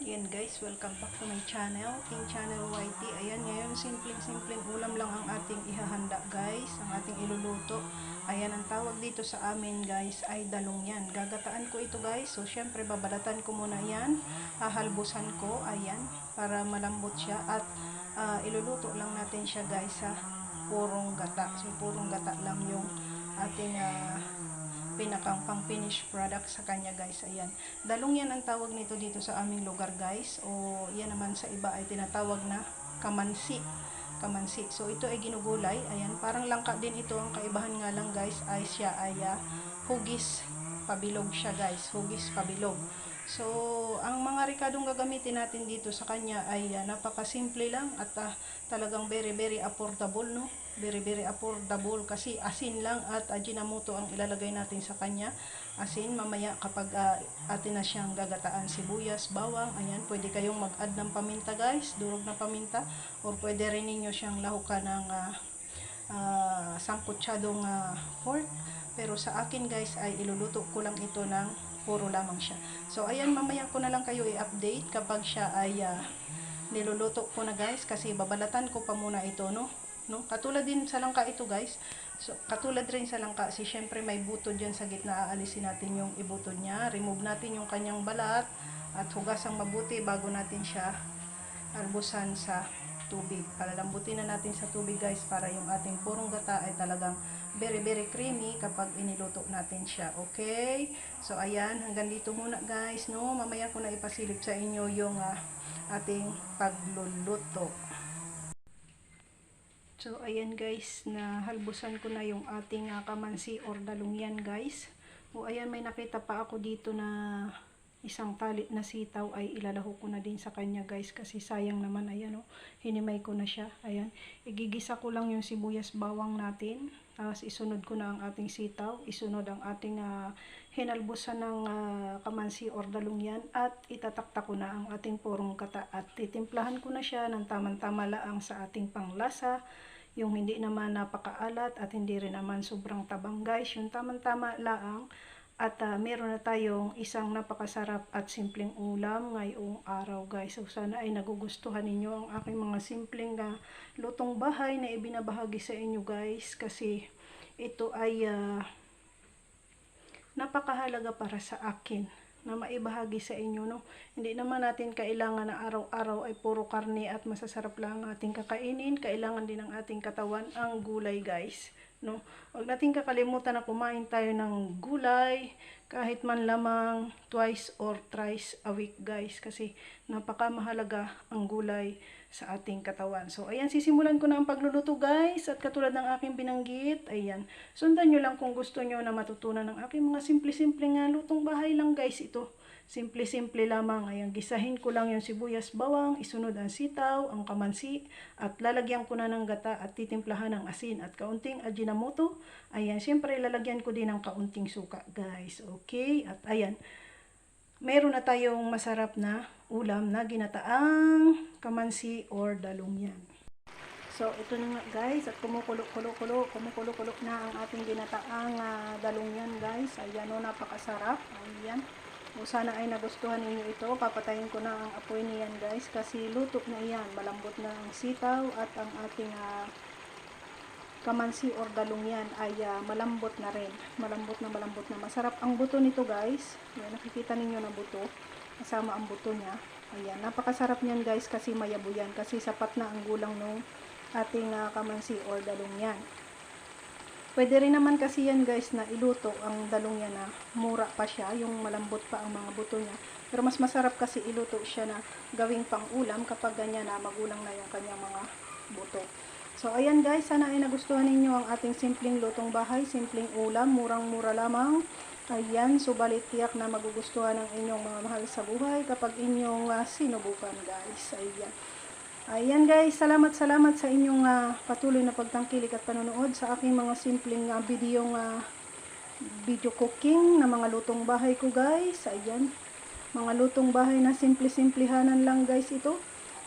guys, welcome back to my channel, King Channel YT. Ayan, ngayon simpleng-simpleng ulam lang ang ating ihahanda guys, ang ating iluluto. Ayan, ang tawag dito sa amin guys ay dalong yan. Gagataan ko ito guys, so syempre babalatan ko muna yan, hahalbusan ko, ayan, para malambot siya at ah, iluluto lang natin siya guys sa purong gata. So purong gata lang yung ating ah, pinakang pang finished product sa kanya guys. Ayan. Dalong yan ang tawag nito dito sa aming lugar guys. O yan naman sa iba ay tinatawag na kamansi. Kamansi. So ito ay ginugulay. Ayan. Parang langka din ito. Ang kaibahan nga lang guys ay siya ay ah, hugis pabilog siya guys. Hugis pabilog. So ang mga rikadong gagamitin natin dito sa kanya ay ah, napakasimple lang at ah, talagang very very affordable no very very affordable kasi asin lang at ajinomoto ang ilalagay natin sa kanya. Asin mamaya kapag ah, atin na siyang gagataan sibuyas, bawang ayan pwede kayong mag-add ng paminta guys durog na paminta. Or pwede rin ninyo siyang lahukan ng ah, ah, sangkutsadong ah, pork. Pero sa akin guys ay iluluto ko lang ito ng puro lamang siya. So ayan mamaya ko na lang kayo i-update kapag siya ay ah, niluluto ko na guys kasi babalatan ko pa muna ito no no? Katulad din sa langka ito guys. So katulad rin sa langka si syempre may butod diyan sa gitna. Aalisin natin yung ibutod niya. Remove natin yung kanyang balat at hugasang mabuti bago natin siya albusan sa tubig. Palalambutin na natin sa tubig guys para yung ating purong gata ay talagang very very creamy kapag iniluto natin siya. Okay? So ayan. Hanggang dito muna guys no? Mamaya ko na ipasilip sa inyo yung ah, ating pagluluto So, ayan guys, na halbusan ko na yung ating ah, kamansi or dalungyan guys. O ayan, may nakita pa ako dito na isang tali na sitaw ay ilalaho ko na din sa kanya guys kasi sayang naman. Ayan o hinimay ko na siya. Ayan. Igigisa ko lang yung sibuyas bawang natin. Tapos isunod ko na ang ating sitaw. Isunod ang ating ah, hinalbusan ng ah, kamansi or dalungyan at itatakta ko na ang ating purong kata. At titimplahan ko na siya ng tamang-tama laang sa ating panglasa. Yung hindi naman napakaalat at hindi rin naman sobrang tabang guys. Yung tamang-tama laang at ah, meron na tayong isang napakasarap at simpleng ulam ngayong araw guys. So sana ay nagugustuhan ninyo ang aking mga simpleng ah, lutong bahay na ibinabahagi sa inyo guys. Kasi ito ay ah, napakahalaga para sa akin na maibahagi sa inyo no. Hindi naman natin kailangan na araw-araw ay puro karne at masasarap lang ang ating kakainin. Kailangan din ng ating katawan ang gulay guys no. Huwag nating kakalimutan na kumain tayo ng gulay kahit man lamang twice or thrice a week guys kasi napakamahalaga ang gulay sa ating katawan. So ayan sisimulan ko na ang pagluluto guys at katulad ng aking binanggit, ayan. Sundan nyo lang kung gusto nyo na matutunan ng aking mga simple-simple nga lutong bahay lang guys ito. Simple-simple lamang. Ayan, gisahin ko lang yung sibuyas bawang, isunod ang sitaw, ang kamansi, at lalagyan ko na ng gata at titimplahan ng asin at kaunting ajinomoto. Ayan, syempre lalagyan ko din ng kaunting suka, guys. At ayan, meron na tayong masarap na ulam na ginataang kamansi or dalungyan. So, ito na nga guys, at kumukulo-kulo-kulo, kumukulo-kulo na ang ating ginataang ah, dalungyan guys. Ayan o, napakasarap. Ayan. O sana ay nagustuhan ninyo ito. Papatayin ko na ang apoy niyan guys kasi luto na yan. Malambot na ang sitaw at ang ating ah, kamansi or dalungyan ay ah, malambot na rin. Malambot na malambot na. Masarap ang buto nito guys. Ayan, nakikita ninyo na buto. Kasama ang buto niya. Ayan, napakasarap niyan guys kasi mayabo yan. Kasi sapat na ang gulang ng ating ah, kamansi or dalungyan. Pwede rin naman kasi yan guys na iluto ang dalong yan na mura pa siya, yung malambot pa ang mga buto niya. Pero mas masarap kasi iluto siya na gawing pang ulam kapag ganyan na magulang na yung kanyang mga buto. So ayan guys, sana ay nagustuhan ninyo ang ating simpleng lutong bahay, simpleng ulam, murang-mura lamang. Ayan, subalit tiyak na magugustuhan ng inyong mga mahal sa buhay kapag inyong ah, sinubukan guys. Ayan. Ayan guys, salamat salamat sa inyong ah, patuloy na pagtangkilik at panonood sa aking mga simpleng uh, video nga video cooking na mga lutong bahay ko guys. Ayan. Mga lutong bahay na simple-simplihanan lang guys ito.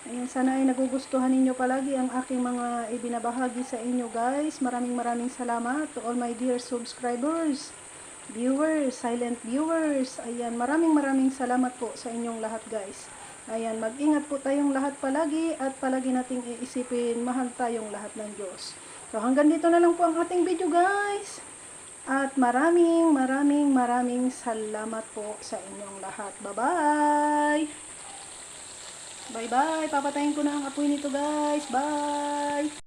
Ayan, sana ay nagugustuhan ninyo palagi ang aking mga ibinabahagi sa inyo guys. Maraming maraming salamat to all my dear subscribers, viewers, silent viewers. Ayan, maraming maraming salamat po sa inyong lahat guys. Ayan, mag-ingat po tayong lahat palagi at palagi nating iisipin, mahal tayong lahat ng Diyos. So hanggang dito na lang po ang ating video guys. At maraming maraming maraming salamat po sa inyong lahat. Bye-bye! Bye-bye! Papatayin ko na ang apoy nito guys. Bye!